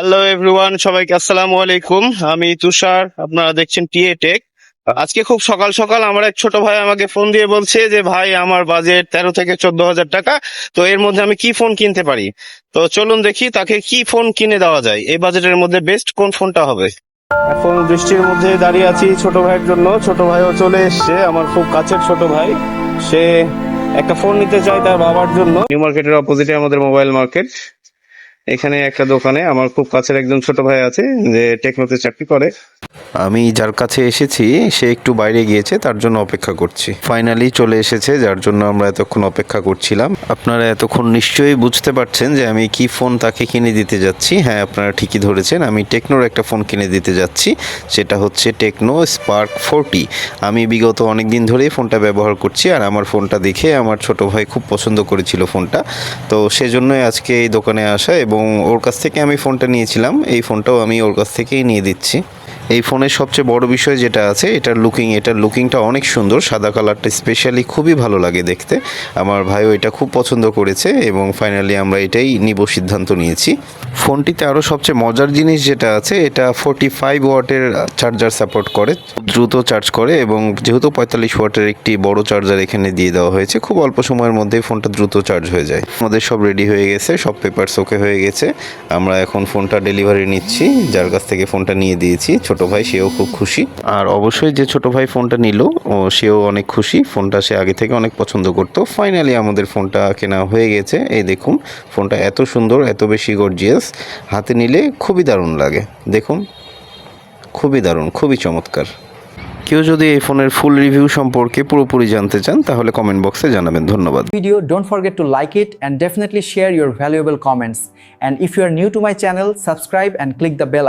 Hello everyone সবাইকে আসসালামু আলাইকুম। আমি তুষার। আপনারা দেখছেন টিএ টেক আজকে খুব সকাল সকাল আমার এক ছোট ভাই আমাকে ফোন দিয়ে বলছে যে, ভাই, আমার বাজেট তেরো থেকে চোদ্দ হাজার টাকা। তো এর মধ্যে আমি কি ফোন কিনতে পারি? তো চলুন দেখি তাকে কি ফোন কিনে দেওয়া যায়। এই বাজেটের মধ্যে বেস্ট কোন ফোনটা হবে? এখন বৃষ্টির মধ্যে দাঁড়িয়ে আছি ছোট ভাইয়ের জন্য। ছোট ভাইও চলে এসছে, আমার খুব কাছের ছোট ভাই। সে একটা ফোন নিতে চায় তার বাবার জন্য। নিউ মার্কেটের অপোজিটে আমাদের মোবাইল মার্কেট এখানে একটা দোকানে আমার খুব কাছের একজন ছোট ভাই আছে, যে টেকনোতে চাকরি করে। আমি যার কাছে এসেছি, সে একটু বাইরে গিয়েছে, তার জন্য অপেক্ষা করছি। ফাইনালি চলে এসেছে, যার জন্য আমরা এতক্ষণ অপেক্ষা করছিলাম। আপনারা এতক্ষণ নিশ্চয়ই বুঝতে পারছেন যে আমি কি ফোন তাকে কিনে দিতে যাচ্ছি। হ্যাঁ আপনারা ঠিকই ধরেছেন, আমি টেকনোর একটা ফোন কিনে দিতে যাচ্ছি। সেটা হচ্ছে টেকনো স্পার্ক ফোরটি আমি বিগত অনেক দিন ধরেই ফোনটা ব্যবহার করছি, আর আমার ফোনটা দেখে আমার ছোট ভাই খুব পছন্দ করেছিল ফোনটা তো সেজন্যই আজকে এই দোকানে আসা এবং ওর কাছ থেকে আমি ফোনটা নিয়েছিলাম। এই ফোনটাও আমি ওর কাছ থেকেই নিয়ে দিচ্ছি। এই ফোনের সবচেয়ে বড় বিষয় যেটা আছে, এটার লুকিং এটার লুকিংটা অনেক সুন্দর। সাদা কালারটা স্পেশালি খুবই ভালো লাগে দেখতে। আমার ভাইও এটা খুব পছন্দ করেছে এবং ফাইনালি আমরা এটাই নিব সিদ্ধান্ত নিয়েছি। ফোনটিতে আরও সবচেয়ে মজার জিনিস যেটা আছে, এটা ফোর্টি ফাইভ ওয়াটের চার্জার সাপোর্ট করে দ্রুত চার্জ করে এবং যেহেতু পঁয়তাল্লিশ ওয়াটের একটি বড় চার্জার এখানে দিয়ে দেওয়া হয়েছে, খুব অল্প সময়ের মধ্যে ফোনটা দ্রুত চার্জ হয়ে যায়। আমাদের সব রেডি হয়ে গেছে, সব পেপারস ওকে হয়ে গেছে। আমরা এখন ফোনটা ডেলিভারি নিচ্ছি, যার কাছ থেকে ফোনটা নিয়ে দিয়েছি, ছোট ভাই, সেও খুব খুশি। আর অবশ্যই যে ছোট ভাই ফোনটা নিল, ও সেও অনেক খুশি। ফোনটা সে আগে থেকে অনেক পছন্দ করতো। ফাইনালি আমাদের ফোনটা কেনা হয়ে গেছে। এই দেখুন, ফোনটা এত সুন্দর, এত বেশি গর্জিয়াস হাতে নিলে খুবই দারুণ লাগে। দেখুন, খুবই দারুণ, খুবই চমৎকার। কেউ যদি এই ফোনের ফুল রিভিউ সম্পর্কে পুরোপুরি জানতে চান, তাহলে কমেন্ট বক্সে জানাবেন। ধন্যবাদ। Video, don't forget to like it and definitely share your valuable comments. And if you are new to my channel subscribe and click the bell